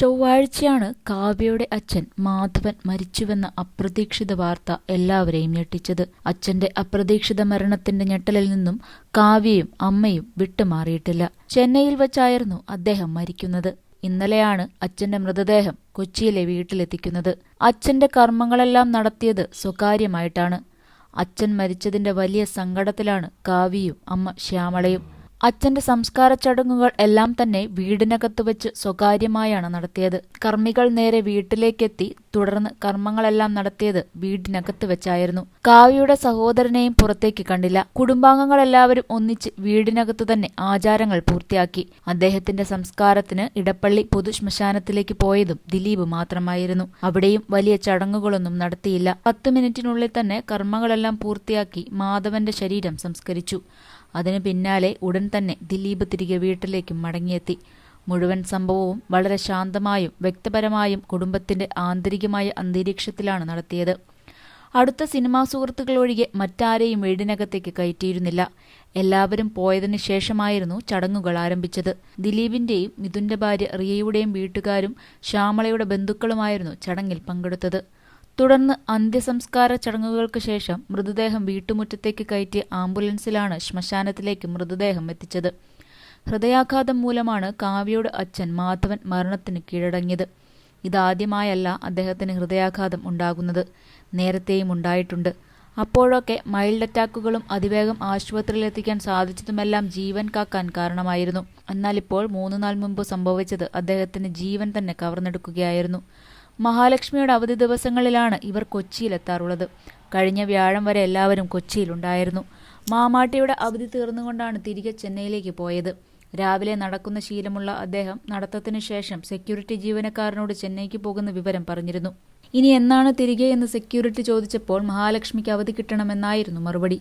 ചൊവ്വാഴ്ചയാണ് കാവ്യയുടെ അച്ഛൻ മാധവൻ മരിച്ചുവെന്ന അപ്രതീക്ഷിത വാർത്ത എല്ലാവരെയും ഞെട്ടിച്ചത്. അച്ഛന്റെ അപ്രതീക്ഷിത മരണത്തിന്റെ ഞെട്ടലിൽ നിന്നും കാവ്യയും അമ്മയും വിട്ടുമാറിയിട്ടില്ല. ചെന്നൈയിൽ വച്ചായിരുന്നു അദ്ദേഹം മരിക്കുന്നത്. ഇന്നലെയാണ് അച്ഛന്റെ മൃതദേഹം കൊച്ചിയിലെ വീട്ടിലെത്തിക്കുന്നത്. അച്ഛന്റെ കർമ്മങ്ങളെല്ലാം നടത്തിയത് സ്വകാര്യമായിട്ടാണ്. അച്ഛൻ മരിച്ചതിന്റെ വലിയ സങ്കടത്തിലാണ് കാവ്യയും അമ്മ ശ്യാമളയും. അച്ഛന്റെ സംസ്കാര ചടങ്ങുകൾ എല്ലാം തന്നെ വീടിനകത്ത് വെച്ച് സ്വകാര്യമായാണ് നടത്തിയത്. കർമ്മികൾ നേരെ വീട്ടിലേക്കെത്തി തുടർന്ന് കർമ്മങ്ങളെല്ലാം നടത്തിയത് വീടിനകത്ത് വെച്ചായിരുന്നു. കാവ്യയുടെ സഹോദരനെയും പുറത്തേക്ക് കണ്ടില്ല. കുടുംബാംഗങ്ങളെല്ലാവരും ഒന്നിച്ച് വീടിനകത്തു തന്നെ ആചാരങ്ങൾ പൂർത്തിയാക്കി. അദ്ദേഹത്തിന്റെ സംസ്കാരത്തിന് ഇടപ്പള്ളി പൊതുശ്മശാനത്തിലേക്ക് പോയതും ദിലീപ് മാത്രമായിരുന്നു. അവിടെയും വലിയ ചടങ്ങുകളൊന്നും നടത്തിയില്ല. പത്ത് മിനിറ്റിനുള്ളിൽ തന്നെ കർമ്മങ്ങളെല്ലാം പൂർത്തിയാക്കി മാധവന്റെ ശരീരം സംസ്കരിച്ചു. അതിനു പിന്നാലെ ഉടൻ തന്നെ ദിലീപ് തിരികെ വീട്ടിലേക്കും മടങ്ങിയെത്തി. മുഴുവൻ സംഭവവും വളരെ ശാന്തമായും വ്യക്തപരമായും കുടുംബത്തിന്റെ ആന്തരികമായ അന്തരീക്ഷത്തിലാണ് നടത്തിയത്. അടുത്ത സിനിമാ സുഹൃത്തുക്കൾ ഒഴികെ മറ്റാരെയും വീടിനകത്തേക്ക് കയറ്റിയിരുന്നില്ല. എല്ലാവരും പോയതിനു ശേഷമായിരുന്നു ചടങ്ങുകൾ ആരംഭിച്ചത്. ദിലീപിന്റെയും മിഥുന്റെ ഭാര്യ റിയയുടെയും വീട്ടുകാരും ശ്യാമളയുടെ ബന്ധുക്കളുമായിരുന്നു ചടങ്ങിൽ പങ്കെടുത്തത്. തുടർന്ന് അന്ത്യസംസ്കാര ചടങ്ങുകൾക്ക് ശേഷം മൃതദേഹം വീട്ടുമുറ്റത്തേക്ക് കയറ്റിയ ആംബുലൻസിലാണ് ശ്മശാനത്തിലേക്ക് മൃതദേഹം എത്തിച്ചത്. ഹൃദയാഘാതം മൂലമാണ് കാവ്യയുടെ അച്ഛൻ മാധവൻ മരണത്തിന് കീഴടങ്ങിയത്. ഇതാദ്യമായല്ല അദ്ദേഹത്തിന് ഹൃദയാഘാതം ഉണ്ടാകുന്നത്. നേരത്തെയും ഉണ്ടായിട്ടുണ്ട്. അപ്പോഴൊക്കെ മൈൽഡ് അറ്റാക്കുകളും അതിവേഗം ആശുപത്രിയിലെത്തിക്കാൻ സാധിച്ചതുമെല്ലാം ജീവൻ കാക്കാൻ കാരണമായിരുന്നു. എന്നാൽ ഇപ്പോൾ മൂന്ന് നാൾ മുമ്പ് സംഭവിച്ചത് അദ്ദേഹത്തിന് ജീവൻ തന്നെ കവർന്നെടുക്കുകയായിരുന്നു. മഹാലക്ഷ്മിയുടെ അവധി ദിവസങ്ങളിലാണ് ഇവർ കൊച്ചിയിലെത്താറുള്ളത്. കഴിഞ്ഞ വ്യാഴം വരെ എല്ലാവരും കൊച്ചിയിലുണ്ടായിരുന്നു. മാമാട്ടിയുടെ അവധി തീർന്നുകൊണ്ടാണ് തിരികെ ചെന്നൈയിലേക്ക് പോയത്. രാവിലെ നടക്കുന്ന ശീലമുള്ള അദ്ദേഹം നടത്തത്തിനു ശേഷം സെക്യൂരിറ്റി ജീവനക്കാരനോട് ചെന്നൈക്ക് പോകുന്ന വിവരം പറഞ്ഞിരുന്നു. ഇനി എന്നാണ് തിരികെ എന്ന് സെക്യൂരിറ്റി ചോദിച്ചപ്പോൾ മഹാലക്ഷ്മിക്ക് അവധി കിട്ടണമെന്നായിരുന്നു മറുപടി.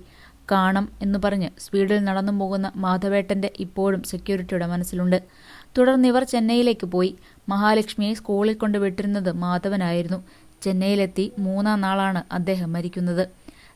കാണം എന്ന് പറഞ്ഞ് സ്പീഡിൽ നടന്നു പോകുന്ന മാധവേട്ടന്റെ ഇപ്പോഴും സെക്യൂരിറ്റിയുടെ മനസ്സിലുണ്ട്. തുടർന്ന് ഇവർ ചെന്നൈയിലേക്ക് പോയി. മഹാലക്ഷ്മിയെ സ്കൂളിൽ കൊണ്ട് വിട്ടിരുന്നത് മാധവനായിരുന്നു. ചെന്നൈയിലെത്തി മൂന്നാം നാളാണ് അദ്ദേഹം മരിക്കുന്നത്.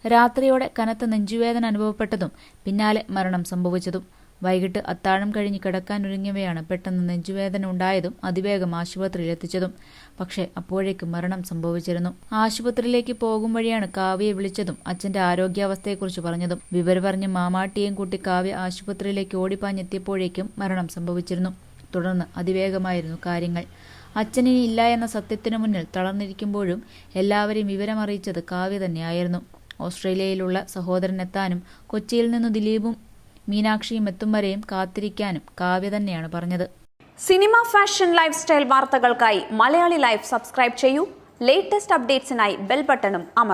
രാത്രിയോടെ കനത്ത നെഞ്ചുവേദന അനുഭവപ്പെട്ടതും പിന്നാലെ മരണം സംഭവിച്ചതും. വൈകിട്ട് അത്താഴം കഴിഞ്ഞ് കിടക്കാനൊരുങ്ങിയവയാണ് പെട്ടെന്ന് നെഞ്ചുവേദന ഉണ്ടായതും അതിവേഗം ആശുപത്രിയിൽ എത്തിച്ചതും. പക്ഷേ അപ്പോഴേക്കും മരണം സംഭവിച്ചിരുന്നു. ആശുപത്രിയിലേക്ക് പോകും വഴിയാണ് കാവ്യയെ വിളിച്ചതും അച്ഛന്റെ ആരോഗ്യാവസ്ഥയെക്കുറിച്ച് പറഞ്ഞതും. വിവരം പറഞ്ഞ് മാമാട്ടിയെയും കൂട്ടി കാവ്യ ആശുപത്രിയിലേക്ക് ഓടിപ്പാഞ്ഞെത്തിയപ്പോഴേക്കും മരണം സംഭവിച്ചിരുന്നു. തുടർന്ന് അതിവേഗമായിരുന്നു കാര്യങ്ങൾ. അച്ഛനിനി ഇല്ല എന്ന സത്യത്തിനു മുന്നിൽ തളർന്നിരിക്കുമ്പോഴും എല്ലാവരെയും വിവരമറിയിച്ചത് കാവ്യ തന്നെയായിരുന്നു. ഓസ്ട്രേലിയയിലുള്ള സഹോദരനെത്താനും കൊച്ചിയിൽ നിന്ന് ദിലീപും മീനാക്ഷിയും എത്തും വരെയും കാത്തിരിക്കാനും കാവ്യ തന്നെയാണ് പറഞ്ഞത്. സിനിമ ഫാഷൻ ലൈഫ് സ്റ്റൈൽ വാർത്തകൾക്കായി മലയാളി ലൈഫ് സബ്സ്ക്രൈബ് ചെയ്യൂ. ലേറ്റസ്റ്റ് അപ്ഡേറ്റ്സിനായി ബെൽ ബട്ടണും അമർ